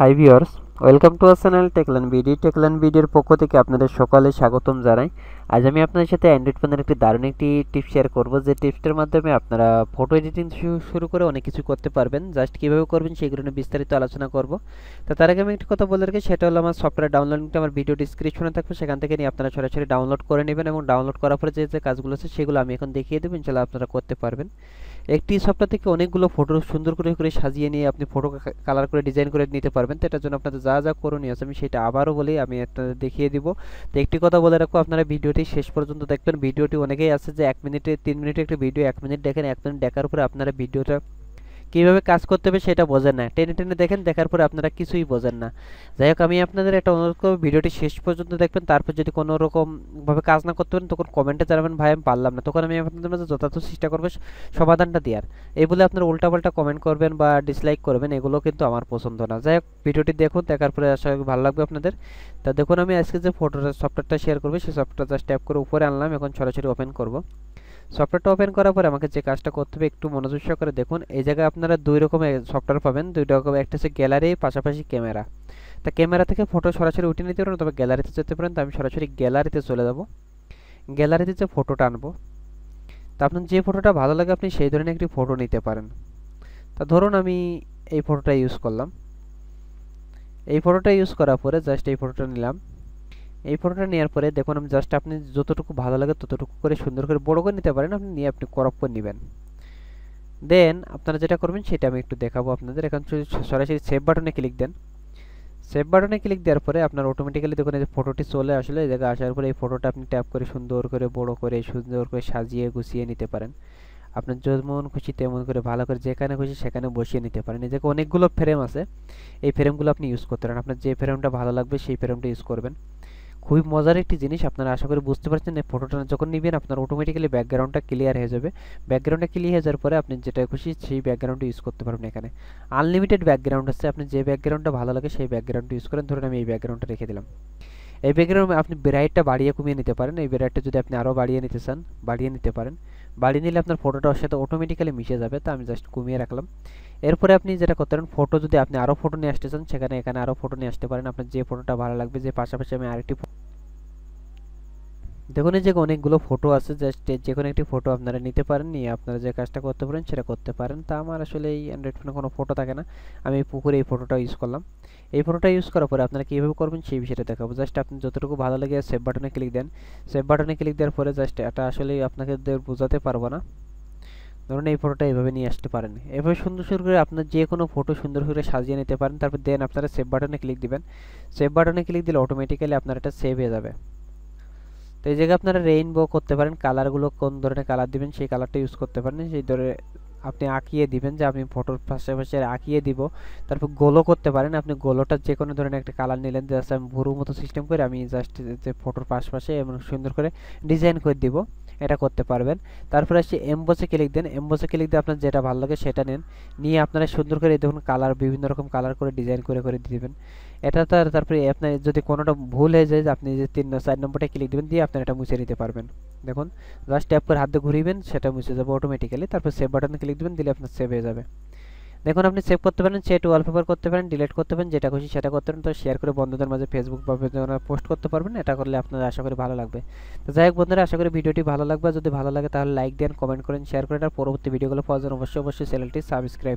Hi viewers welcome to our channel Techlan BD Techlan বিডির পক্ষ থেকে আপনাদের সকালে স্বাগতম জানাই। আজ আমি আপনাদের সাথে অ্যান্ড্রয়েড ফোনের একটি দারুণ একটি টিপস শেয়ার করব। যে টিপসটার মাধ্যমে আপনারা ফটো এডিটিং শুরু করে অনেক কিছু করতে পারবেন। জাস্ট কীভাবে করবেন সেগুলো নিয়ে বিস্তারিত আলোচনা করব। তো তার আগে আমি একটি কথা বলে রাখি, সেটা হলো আমার সফটওয়্যার ডাউনলোডিংটা আমার ভিডিও ডিসক্রিপশনে থাকবে। সেখান থেকে নিয়ে আপনারা সরাসরি ডাউনলোড করে নেবেন এবং ডাউনলোড করার পরে যে যে কাজগুলো আছে সেগুলো আমি এখন দেখিয়ে দেবো। ইনশাল্লাহ আপনারা করতে পারবেন। একটি সফটওয়্যার থেকে অনেকগুলো ফটো সুন্দর করে করে সাজিয়ে নিয়ে আপনি ফটো কালার করে ডিজাইন করে নিতে পারবেন। তো এটার জন্য আপনাদের যা যা করণীয় আছে আমি সেটা আবারও বলি, আমি আপনাদের দেখিয়ে দিব। তো একটি কথা বলে রাখব, আপনারা ভিডিওটি শেষ পর্যন্ত দেখবেন। ভিডিওটি অনেকেই আছে যে এক মিনিটে, তিন মিনিটে একটি ভিডিও এক মিনিট দেখেন, এক মিনিট দেখার পরে আপনারা ভিডিওটা কীভাবে কাজ করতে হবে সেটা বোঝেন না। টেনে টেনে দেখেন, দেখার পরে আপনারা কিছুই বোঝেন না। যাই হোক, আমি আপনাদের একটা অনুরোধ করব, ভিডিওটি শেষ পর্যন্ত দেখবেন, তারপর যদি কোনো রকমভাবে কাজ না করতে পারেন, তখন কমেন্টে জানাবেন, ভাই, আমি পারলাম না। তখন আমি আপনাদের মাঝে যথাযথ চেষ্টা করব সমাধানটা দেওয়ার এই বলে আপনারা উল্টাপাল্টা কমেন্ট করবেন বা ডিসলাইক করবেন, এগুলো কিন্তু আমার পছন্দ না। যাই হোক, ভিডিওটি দেখুন, দেখার পরে আশা করি ভালো লাগবে আপনাদের। তা দেখুন, আমি আজকে যে ফটোটা সফটওয়্যারটা শেয়ার করব, সেই সফটওয়্যারটা জাস্ট ট্যাপ করে উপরে আনলাম, এখন সরাসরি ওপেন করব। সফটওয়্যারটা ওপেন করার পরে আমাকে যে কাজটা করতে হবে, একটু মনোযোগ সহকারে দেখুন। এই জায়গায় আপনারা দুই রকমের সফটওয়্যার পাবেন। দুই রকম, একটা হচ্ছে গ্যালারি পাশাপাশি ক্যামেরা তা ক্যামেরা থেকে ফটো সরাসরি উঠে নিতে পারেন তবে গ্যালারিতে যেতে পারেন। তো আমি সরাসরি গ্যালারিতে চলে যাব। গ্যালারিতে যে ফটোটা আনব, তা আপনার যে ফটোটা ভালো লাগে, আপনি সেই ধরনের একটি ফটো নিতে পারেন। তা ধরুন আমি এই ফটোটা ইউজ করলাম। এই ফটোটা ইউজ করার পরে জাস্ট এই ফটোটা নিলাম। এই ফটোটা নেওয়ার পরে দেখুন, আমি জাস্ট আপনি যতটুকু ভালো লাগে ততটুকু করে সুন্দর করে বড় করে নিতে পারেন, আপনি নিয়ে আপনি করপ করে নেবেন। দেন আপনারা যেটা করবেন, সেটা আমি একটু দেখাবো আপনাদের। এখন সরাসরি সেভ বাটনে ক্লিক দেন। সেভ বাটনে ক্লিক দেওয়ার পরে আপনার অটোমেটিক্যালি দেখুন, এই যে ফটোটি চলে আসলে, এই জায়গায় আসার পরে এই ফটোটা আপনি ট্যাপ করে সুন্দর করে, বড় করে, সুন্দর করে সাজিয়ে গুছিয়ে নিতে পারেন। আপনার যেমন খুশি তেমন করে, ভালো করে যেখানে খুশি সেখানে বসিয়ে নিতে পারেন। এই জায়গায় অনেকগুলো ফ্রেম আছে। এই ফ্রেমগুলো আপনি ইউজ করতে পারেন। আপনার যে ফ্রেমটা ভালো লাগবে, সেই ফ্রেমটা ইউজ করবেন। খুবই মজার একটি জিনিস, আপনারা আশা করি বুঝতে পারছেন, এই ফটোটা যখন নেবেন আপনার অটোমেটিক্যালি ব্যাকগ্রাউন্ডটা ক্লিয়ার হয়ে যাবে। ব্যাকগ্রাউন্ডটা ক্লিয়ার হয়ে যাওয়ার পরে আপনি যেটা খুশি সেই ব্যাকগ্রাউন্ডটা ইউজ করতে পারবেন এখানে। আনলিমিটেড ব্যাকগ্রাউন্ড আছে, আপনি যে ব্যাকগ্রাউন্ডটা ভালো লাগে সেই ব্যাকগ্রাউন্ডটা ইউজ করেন। ধরুন আমি এই ব্যাকগ্রাউন্ডটা রেখে দিলাম। এই ব্যাকগ্রাউন্ড আপনি ব্রাইটটা বাড়িয়ে কমিয়ে নিতে পারেন। এই ব্রাইটটা যদি আপনি আরও বাড়িয়ে নিতে চান, বাড়িয়ে নিতে পারেন। বাড়িয়ে নিলে আপনার ফটোটা ওর সাথে অটোমেটিক্যালি মিশে যাবে, তা আমি জাস্ট কমিয়ে রাখলাম। এরপরে আপনি যেটা করতে পারেন ফটো যদি আপনি আরও ফটো নিয়ে আসতে চান, সেখানে এখানে আরও ফটো নিয়ে আসতে পারেন। আপনার যে ফটোটা ভালো লাগবে, যে পাশাপাশি আমি আরেকটি দেখুন, এই যে অনেকগুলো ফটো আছে জাস্ট যে কোনো একটি ফটো আপনারা নিতে পারেন নিয়ে আপনারা যে কাজটা করতে পারেন সেটা করতে পারেন। তা আমার আসলে এই অ্যান্ড্রয়েড ফোনে কোনো ফটো থাকে না। আমি পুকুরে এই ফটোটা ইউজ করলাম। এই ফটোটা ইউজ করার পরে আপনারা কীভাবে করবেন সেই বিষয়টা দেখাবো। জাস্ট আপনি যতটুকু ভালো লাগে সেভ বাটনে ক্লিক দেন সেভ বাটনে ক্লিক দেওয়ার পরে জাস্ট এটা আসলে আপনাকে বোঝাতে পারব না। ধরুন, এই ফটোটা এইভাবে নিয়ে আসতে পারেন। এভাবে সুন্দর সুন্দর করে আপনার যে কোনো ফটো সুন্দর করে সাজিয়ে নিতে পারেন। তারপর দেন আপনারা সেভ বাটনে ক্লিক দিবেন। সেভ বাটনে ক্লিক দিলে অটোমেটিক্যালি আপনার এটা সেভ হয়ে যাবে। তো এই জায়গায় আপনারা রেইনবো করতে পারেন কালারগুলো কোন ধরনের কালার দিবেন, সেই কালারটা ইউজ করতে পারেন। সেই ধরে আপনি আঁকিয়ে দিবেন, যে আমি ফটোর পাশাপাশি আঁকিয়ে দিব। তারপর গোলো করতে পারেন, আপনি গোলোটা যে কোনো ধরনের একটা কালার নিলেন জাস্ট আমি ভুরু মতো সিস্টেম করে আমি জাস্ট যে ফটোর পাশপাশে এবং সুন্দর করে ডিজাইন করে দিব। এটা করতে পারবেন। তারপরে আসছে এমবোসে ক্লিক দেন এমবোসে ক্লিক দিয়ে আপনার যেটা ভালো লাগে সেটা নেন। নিয়ে আপনারা সুন্দর করে দেখুন কালার বিভিন্ন রকম কালার করে ডিজাইন করে করে দিবেন। এটা তার, তারপরে আপনার যদি কোনোটা ভুল হয়ে যায়, আপনি যে তিন, চার নম্বরটা ক্লিক দেবেন, দিয়ে আপনার এটা মুছে নিতে পারবেন। দেখুন জাস্ট ট্যাপ করে হাত ঘুরিবেন, সেটা মুছে যাবে অটোমেটিক্যালি তারপর সেভ বাটনে ক্লিক দেবেন, দিলে আপনার সেভ হয়ে যাবে। দেখুন, আপনি সেভ করতে পারেন সেট ওয়ালপেপার করতে পারেন ডিলিট করতে পারেন, যেটা খুশি সেটা করতে পারেন। তো শেয়ার করে বন্ধুদের মাঝে ফেসবুক বা পোস্ট করতে পারবেন, এটা করলে আপনার আশা করি ভালো লাগবে। তো যাই হোক বন্ধুরা, আশা করি ভিডিওটি ভালো লাগবে। যদি ভালো লাগে তাহলে লাইক দেন কমেন্ট করেন শেয়ার করেন। আর পরবর্তী ভিডিওগুলো পাওয়ার জন্য অবশ্যই অবশ্যই চ্যানেলটি সাবস্ক্রাইব